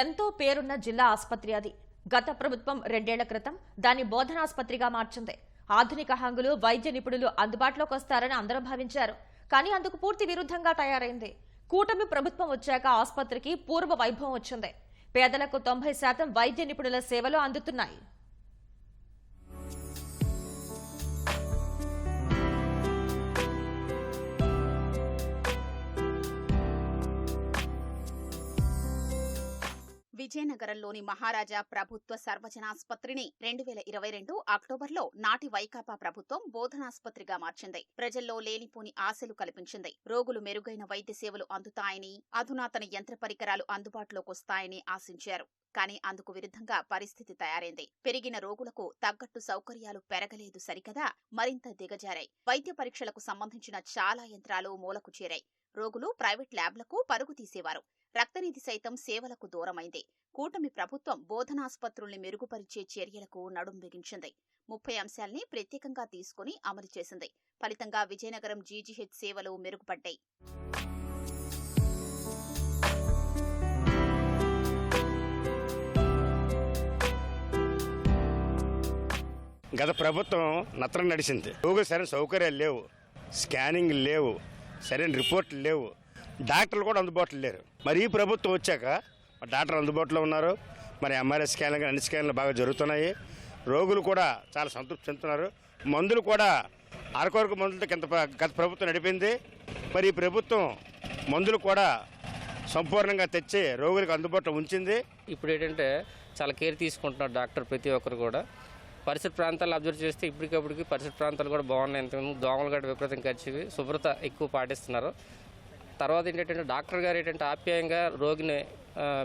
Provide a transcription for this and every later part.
ఎంతో పేరున్న జిల్లా ఆసుపత్రి అది. గత ప్రభుత్వం రెండేళ్ళ క్రితం దాన్ని బోధనాసుపత్రిగా మార్చింది. ఆధునిక హంగులు వైద్య నిపుణులు అందుబాటులోకి వస్తారని అందరూ భావించారు. కానీ అందుకు పూర్తి విరుద్ధంగా తయారైంది. కూటమి ప్రభుత్వం వచ్చాక ఆసుపత్రికి పూర్వ వైభవం వచ్చింది. పేదలకు తొంభై శాతం వైద్య నిపుణుల సేవలు అందుతున్నాయి. విజయనగరంలోని మహారాజా ప్రభుత్వ సర్వజనాస్పత్రిని రెండు వేల ఇరవై రెండు అక్టోబర్లో నాటి వైకాపా ప్రభుత్వం బోధనాస్పత్రిగా మార్చింది. ప్రజల్లో లేనిపోని ఆశలు కల్పించింది. రోగులు మెరుగైన వైద్య సేవలు అందుతాయని అధునాతన యంత్ర పరికరాలు అందుబాటులోకి వస్తాయని ఆశించారు. కానీ అందుకు విరుద్ధంగా పరిస్థితి తయారైంది. పెరిగిన రోగులకు తగ్గట్టు సౌకర్యాలు పెరగలేదు సరికదా మరింత దిగజారాయి. వైద్య పరీక్షలకు సంబంధించిన చాలా యంత్రాలు మూలకు చేరాయి. రోగులు ప్రైవేట్ ల్యాబ్లకు పరుగు తీసేవారు. రక్తనిధి సైతం సేవలకు దూరమైంది. కూటమి ప్రభుత్వం బోధనాసుపత్రుల్ని మెరుగుపరిచే చర్యలకు నడుం బిగించింది. ముప్పై అంశాల్ని ప్రత్యేకంగా తీసుకుని అమలు చేసింది. ఫలితంగా విజయనగరం జీజీహెచ్ సేవలు మెరుగుపడ్డాయి. గత ప్రభుత్వం నత్రం నడిచింది. గూగుల్ సరైన సౌకర్యాలు లేవు. స్కానింగ్ లేవు. సరైన రిపోర్ట్లు లేవు. డాక్టర్లు కూడా అందుబాటులో లేరు. మరి ఈ ప్రభుత్వం వచ్చాక డాక్టర్ అందుబాటులో ఉన్నారు. మరి ఎంఆర్ఐ స్కాన్లు కానీ అన్ని స్కాన్లు బాగా జరుగుతున్నాయి. రోగులు కూడా చాలా సంతృప్తి చెందుతున్నారు. మందులు కూడా అరకొరకు మందులతో కింద గత ప్రభుత్వం నడిపింది. మరి ఈ ప్రభుత్వం మందులు కూడా సంపూర్ణంగా తెచ్చి రోగులకు అందుబాటులో ఉంచింది. ఇప్పుడు ఏంటంటే చాలా కేర్ తీసుకుంటున్నారు డాక్టర్ ప్రతి ఒక్కరు కూడా. పరిసర ప్రాంతాలు అబ్జర్వ్ చేస్తే ఇప్పటికప్పటికి పరిసర ప్రాంతాలు కూడా బాగున్నాయి. ఇంతకుముందు దోమలు గడ్డ విపరీతం ఖర్చు శుభ్రత ఎక్కువ పాటిస్తున్నారు. తర్వాత ఏంటంటే డాక్టర్ గారు ఏంటంటే ఆప్యాయంగా రోగిని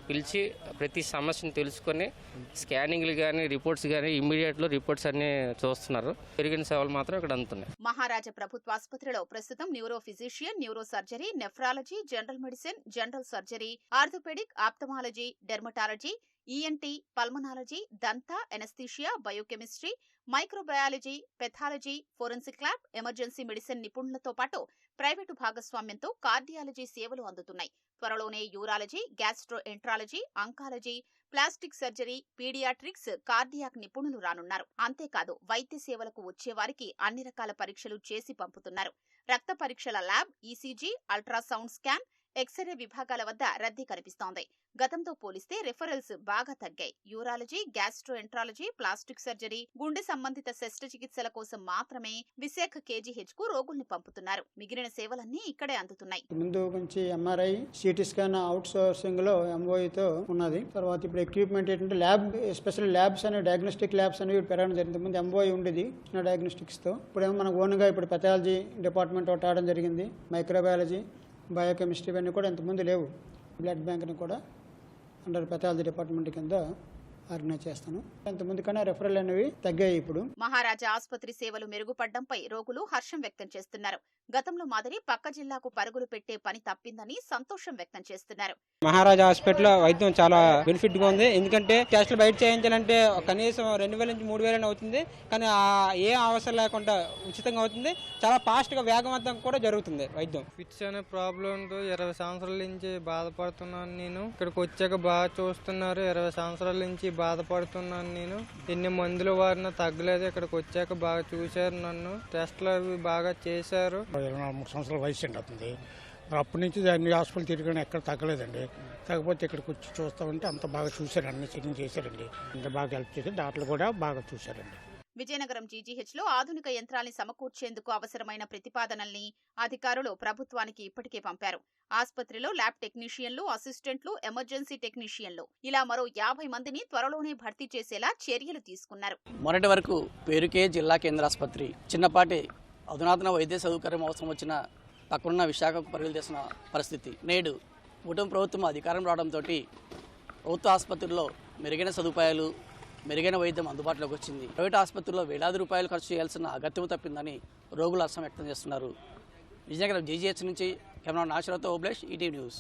పిలిచి ప్రతి సమస్యను తెలుసుకొని స్కానింగ్లు కానీ రిపోర్ట్స్ కానీ ఇమ్మీడియట్లో రిపోర్ట్స్ అన్ని చూస్తున్నారు. పెరిగిన సేవలు మాత్రం ఇక్కడ అందుతున్నాయి. మహారాజా ప్రభుత్వ ఆసుపత్రిలో ప్రస్తుతం neuro physician neuro surgery nephrology general medicine general surgery orthopaedic ophthalmology dermatology ENT pulmonology దంత anaesthesia biochemistry microbiology pathology forensic lab emergency medicine నిపుణులతో పాటు ప్రైవేటు భాగస్వామ్యంతో కార్డియాలజీ సేవలు అందుతున్నాయి. త్వరలోనే urology gastroenterology oncology plastic surgery paediatrics cardiac నిపుణులు రానున్నారు. అంతేకాదు వైద్య సేవలకు వచ్చేవారికి అన్ని రకాల పరీక్షలు చేసి పంపుతున్నారు. రక్త పరీక్షల lab ECG ultrasound scan x ray విభాగాల వద్ద రద్దీ కనిపిస్తోంది. గతంతో పోలిస్తే రిఫరల్స్ బాగా తగ్గాయి. యూరాలజీ గ్యాస్ట్రోఎంట్రాలజీ ప్లాస్టిక్ సర్జరీ గుండె సంబంధిత శస్త్రచికిత్సల కోసం మాత్రమే విశాఖ కేజీహెచ్కు రోగుల్ని పంపుతున్నారు. మిగిలిన సేవలన్నీ ఇక్కడే అందుతున్నాయి. ముందు నుంచి ఎంఆర్ఐ సిటీ స్కాన్ అవుట్ సోర్సింగ్లో ఎంఓఈతో ఉన్నది. తర్వాత ఇప్పుడు ఎక్విప్మెంట్ ఏంటంటే ల్యాబ్ స్పెషల్ ల్యాబ్స్ అనేవి డయాగ్నోస్టిక్ ల్యాబ్స్ అనేవి పెరగడం జరిగింది. ముందు ఎంఓఈ ఉండేది చిన్న డయాగ్నోస్టిక్స్తో ఇప్పుడేమో మనకు ఓన్గా ఇప్పుడు పెథాలజీ డిపార్ట్మెంట్ ఒకటి ఆడడం జరిగింది. మైక్రోబయాలజీ బయోకెమిస్ట్రీ ఇవన్నీ కూడా ఇంతకుముందు లేవు. బ్లడ్ బ్యాంక్ని కూడా అండర్ పెథాలజీ డిపార్ట్మెంట్ కింద ఆర్గనైజ్ చేస్తాను. ఇంతకుముందు కన్నా రెఫరల్ అనేవి తగ్గాయి ఇప్పుడు. మహారాజా ఆసుపత్రి సేవలు మెరుగుపడ్డంపై రోగులు హర్షం వ్యక్తం చేస్తున్నారు. గతంలో మాదిరి పక్క జిల్లాకు పరుగులు పెట్టే పని తప్పిందని సంతోషం వ్యక్తం చేస్తున్నారు. మహారాజా హాస్పిటల్లో వైద్యం చాలా బెనిఫిట్గా ఉంది. ఎందుకంటే టెస్టులు బయట చేయించాలంటే కనీసం రెండు వేల నుంచి మూడు వేలని అవుతుంది. కానీ ఆ ఏ అవసరం లేకుండా ఉచితంగా అవుతుంది. చాలా ఫాస్ట్గా వేగవంతంగా కూడా జరుగుతుంది వైద్యం. ఫిట్స్ అనే ప్రాబ్లంతో ఇరవై సంవత్సరాల నుంచి బాధపడుతున్నాను నేను. ఇక్కడికి వచ్చాక బాగా చూస్తున్నారు. ఇరవై సంవత్సరాల నుంచి బాధపడుతున్నాను నేను. ఎన్ని మందులు వారిన తగ్గలేదు. ఇక్కడికి వచ్చాక బాగా చూశారు నన్ను. టెస్ట్లు అవి బాగా చేశారు. ఇరవై నాలుగు మూడు సంవత్సరాల వయసు అండి అవుతుంది అప్పటి నుంచి దాన్ని హాస్పిటల్ తిరిగిన ఎక్కడ తగ్గలేదండి. తగ్గపోతే ఇక్కడికి వచ్చి చూస్తామంటే అంత బాగా చూశారు. అన్ని చెకింగ్ చేశారండి. అంత బాగా హెల్ప్ చేసి డాక్టర్లు కూడా బాగా చూశారండి. విజయనగరం జీజీహెచ్లో ఆధునిక యంత్రాల్ని సమకూర్చేందుకు అవసరమైన ప్రతిపాదనల్ని అధికారులు ప్రభుత్వానికి ఇప్పటికే పంపారు. ఆసుపత్రిలో ల్యాబ్ టెక్నీషియన్లు అసిస్టెంట్లు ఎమర్జెన్సీ టెక్నీషియన్లు. ఇలా మరో యాభై మందిని త్వరలోనే భర్తీ చేసేలా చర్యలు తీసుకున్నారు. మొన్నటి వరకు పేరుకే జిల్లా కేంద్ర ఆసుపత్రి. చిన్నపాటి అధునాతన వైద్య సౌకర్యం అవసరం వచ్చిన పక్కనున్న విశాఖకు పరుగులు చేసిన పరిస్థితి. నేడు కుటుంబ ప్రభుత్వం అధికారం రావడంతో ప్రభుత్వ ఆసుపత్రుల్లో మెరుగైన సదుపాయాలు మెరుగైన వైద్యం అందుబాటులోకి వచ్చింది. ప్రైవేట్ ఆసుపత్రుల్లో వేలాది రూపాయలు ఖర్చు చేయాల్సిన అగత్యం తప్పిందని రోగులు అసం వ్యక్తం చేస్తున్నారు. విజయనగరం జీజీహెచ్ నుంచి కెమెరా నాశరతో ఓబ్లేష్ ఈటీవీ న్యూస్.